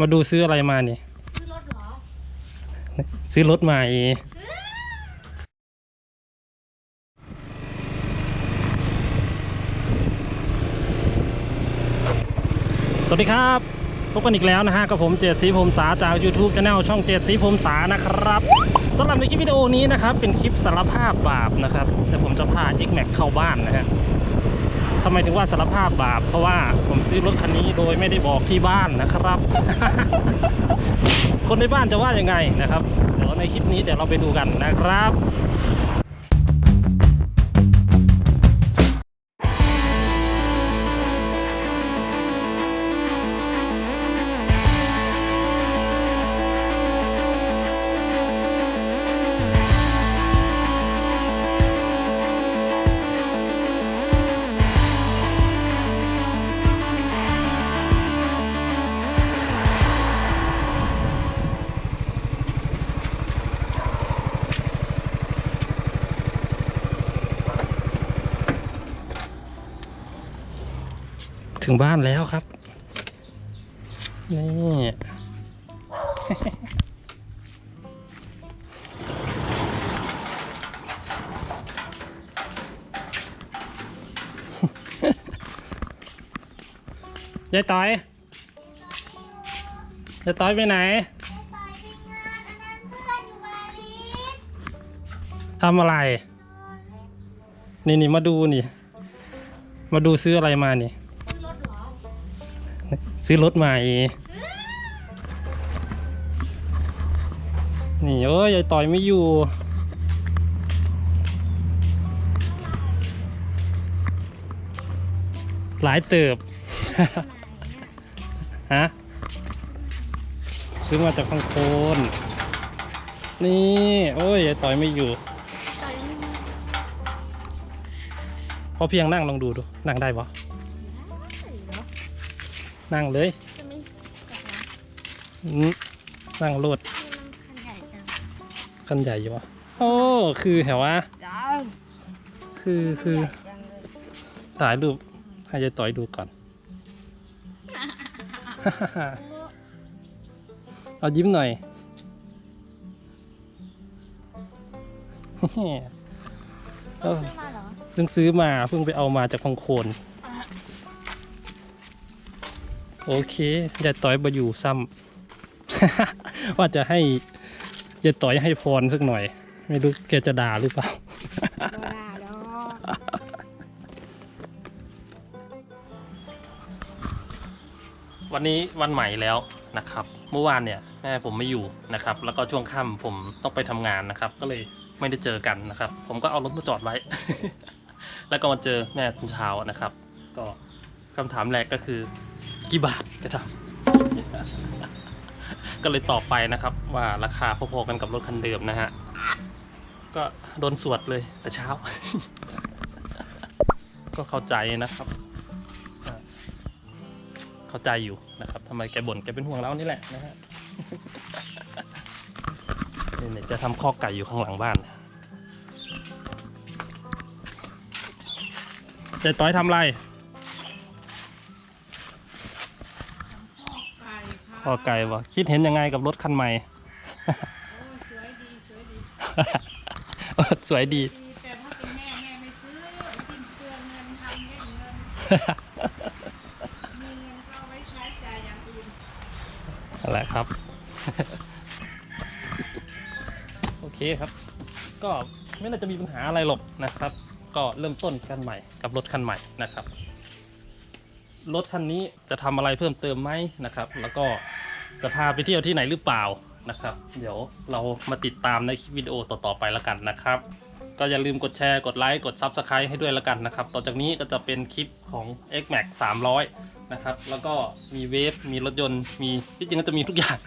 มาดูซื้ออะไรมาเนี่ยซื้อรถเหรอ ซื้อรถใหม่สวัสดีครับพบกันอีกแล้วนะฮะกับผมเจดสีผมสาจาก YouTube Channel ช่องเจดสีผมสานะครับสำหรับในคลิปวิดีโอนี้นะครับ เป็นคลิปสารภาพบาปนะครับ แต่ผมจะพา X Max เข้าบ้านนะฮะ ทำไมถึงว่าสารภาพบาป เพราะว่าผมซื้อรถคันนี้โดยไม่ได้บอกที่บ้านนะครับ คนในบ้านจะว่ายังไงนะครับ เดี๋ยวในคลิปนี้เดี๋ยวเราไปดูกันนะครับ ถึงบ้านแล้วครับ นี่ ยายต้อยยายต้อยไปไหนไปไปงานอนันเพื่อนอยู่วารีทำอะไร นี่นี่มาดูนี่ มาดูซื้ออะไรมานี่ ซื้อรถใหม่ นี่เอ้ยยายต่อยไม่อยู่หลายเติบ ฮะ ซื้อมาจากพังโคนนี่ โอ้ยยายต่อยไม่อยู่ต่อยไม่มีพอเพียงนั่งลองดูดู นั่งได้ปะเหรอ นั่งเลยจะไม่กลับนะอืมนั่งรถนี่มันคันใหญ่จังคันใหญ่อยู่วะโอ้คือแถวว่าจังคือคือใหญ่จังเลยถ่ายรูปให้ยายต่อยดูก่อน เอายิ้มหน่อยเออซื้อมาเหรอ เพิ่งซื้อมาเพิ่งไปเอามาจากพังโคน โอเคยายต่อยมาอยู่ซ้ำ ว่าจะให้ยายต่อยให้พรสักหน่อย ไม่รู้แกจะด่าหรือเปล่า วันนี้วันใหม่แล้วนะครับ เมื่อวานเนี่ยแม่ผมไม่อยู่นะครับ แล้วก็ช่วงค่ำผมต้องไปทำงานนะครับ ก็เลยไม่ได้เจอกันนะครับ ผมก็เอารถมาจอดไว้ แล้วก็มาเจอแม่ตอนเช้านะครับ ก็คำถามแรกก็คือ กี่บาทจะทำก็เลยตอบไปนะครับ ว่าราคาพอๆกันกับรถคันเดิมนะฮะ ก็โดนสวดเลยแต่เช้า ก็เข้าใจนะครับ เข้าใจอยู่นะครับทำไมแกบ่นแกเป็นห่วงเรานี่แหละนะฮะนี่เนี่ยจะทำข้อไก่อยู่ข้างหลังบ้านจ๊ต้อยทำไร ก่อไก่วะคิดเห็นยังไงกับรถคันใหม่ สวยดี สวยดีสวยดีดี แต่ถ้าเป็นแม่แม่ไม่ซื้อสิ้นเปลืองเงินทำเล่นเงิน มีเงินก็เอาไว้ใช้จ่ายอย่างอื่น นั่นแหละครับ โอเคครับ ก็ไม่น่าจะมีปัญหาอะไรหรอกนะครับ ก็เริ่มต้นกันใหม่กับรถคันใหม่นะครับ รถคันนี้จะทำอะไรเพิ่มเติมไหมนะครับ แล้วก็ จะพาไปเที่ยวที่ไหนหรือเปล่านะครับ เดี๋ยวเรามาติดตามในคลิปวิดีโอต่อๆไปแล้วกันนะครับ ก็อย่าลืมกดแชร์กดไลค์กด Subscribe ให้ด้วยแล้วกันนะครับ ต่อจากนี้ก็จะเป็นคลิปของ X Max 300 นะครับ แล้วก็มีเวฟมีรถยนต์มีที่จริงก็จะมีทุกอย่าง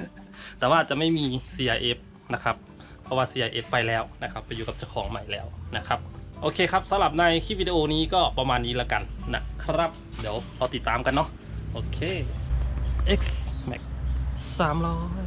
แต่ว่าจะไม่มี CRF นะครับ เพราะว่า CRF ไปแล้วนะครับ ไปอยู่กับเจ้าของใหม่แล้วนะครับโอเคครับสำหรับในคลิปวิดีโอนี้ก็ประมาณนี้แล้วกันนะครับ เดี๋ยวเราติดตามกันเนาะโอเค X Max สามร้อย